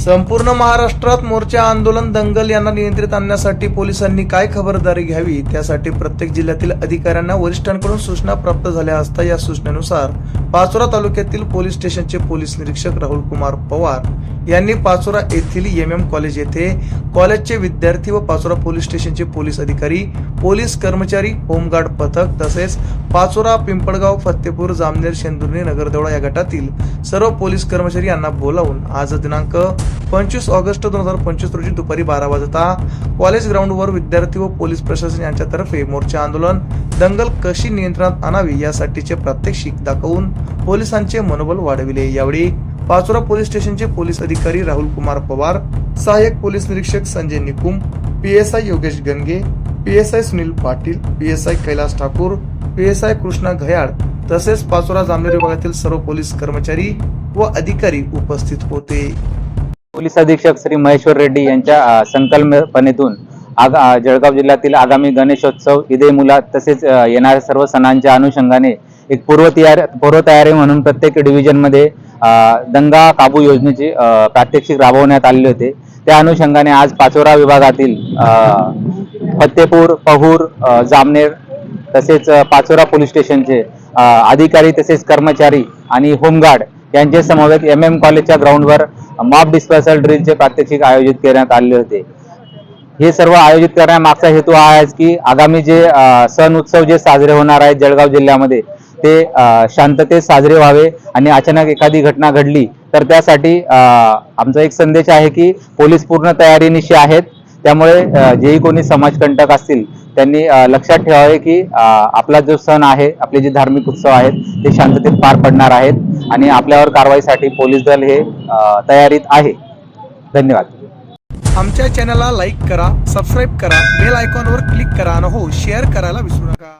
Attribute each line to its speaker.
Speaker 1: संपूर्ण महाराष्ट्रात मोर्चा आंदोलन दंगल यांना नियंत्रित आणण्यासाठी पोलिसांनी काय खबरदारी घ्यावी त्यासाठी प्रत्येक जिल्ह्यातील अधिकाऱ्यांना वरिष्ठांकडून सूचना प्राप्त झाल्या असता या सूचनेनुसार पाचोरा तालुक्यातील पोलीस स्टेशनचे पोलीस निरीक्षक राहुल कुमार पवार यांनी पाचोरा येथील एम एम कॉलेज येथे कॉलेजचे विद्यार्थी व पाचोरा पोलीस स्टेशनचे पोलीस अधिकारी पोलीस कर्मचारी होमगार्ड पथक तसेच पाचोरा पिंपळगाव फत्तेपूर जामनेर शेंदुर्णी नगरदेवळा या गटातील सर्व पोलीस कर्मचारी यांना बोलावून आज दिनांक पंचवीस ऑगस्ट दोन हजार पंचवीस रोजी दुपारी बारा वाजता कॉलेज ग्राउंडवर विद्यार्थी व पोलीस प्रशासन यांच्यातर्फे मोर्चा आंदोलन दंगल कशी नियंत्रणात आणावी यासाठीचे प्रात्यक्षिक दाखवून पोलिसांचे मनोबल वाढविले. यावेळी पाचोरा पोलीस स्टेशनचे पोलीस अधिकारी राहुल कुमार पवार सहाय्यक पोलीस निरीक्षक Sanjay Nikum PSI Yogesh Gange PSI Sunil Patil PSI Kailas Thakur PSI Krishna Ghayal तसेच पाचोरा जामनेर विभागातील सर्व पोलीस कर्मचारी व अधिकारी उपस्थित होते.
Speaker 2: पोलीस अधीक्षक श्री महेश्वर रेड्डी यांच्या संकल्पनेतून आगा जळगाव जिल्ह्यातील आगामी गणेशोत्सव ईदे मुला तसेच येणाऱ्या सर्व सणांच्या अनुषंगाने एक पूर्वतयारी पूर्वतयारी म्हणून प्रत्येक डिव्हिजनमध्ये दंगा काबू योजनेचे प्रात्यक्षिक राबवण्यात आलेले होते. त्या अनुषंगाने आज पाचोरा विभागातील फत्तेपूर पहूर जामनेर तसेच पाचोरा पोलीस स्टेशनचे अधिकारी तसेच कर्मचारी आणि होमगार्ड यांचे समवेत एम एम कॉलेजच्या ग्राउंडवर मॉब डिस्पर्सल ड्रिलचे प्रात्यक्षिक आयोजित करण्यात आले होते. हे सर्व आयोजित करण्यामागचा हेतू हा आहे की आगामी जे सण उत्सव जे साजरे होणार आहेत जळगाव जिल्ह्यामध्ये ते शांततेत साजरे व्हावे आणि अचानक एखादी घटना घडली तर त्यासाठी आमचा एक संदेश आहे की पोलीस पूर्ण तयारीनिशी आहेत. त्यामुळे जेही कोणी समाजकंटक असतील त्यांनी लक्षात ठेवावे की आपला जो सण आहे आपले जे धार्मिक उत्सव आहेत ते शांततेत पार पडणार आहेत आणि आपल्यावर कारवाईसाठी पोलीस दल हे तयारीत आहे. धन्यवाद.
Speaker 1: आमच्या चॅनलला लाईक करा सबस्क्राईब करा बेल आयकॉनवर क्लिक करा आणि हो शेअर करायला विसरू नका.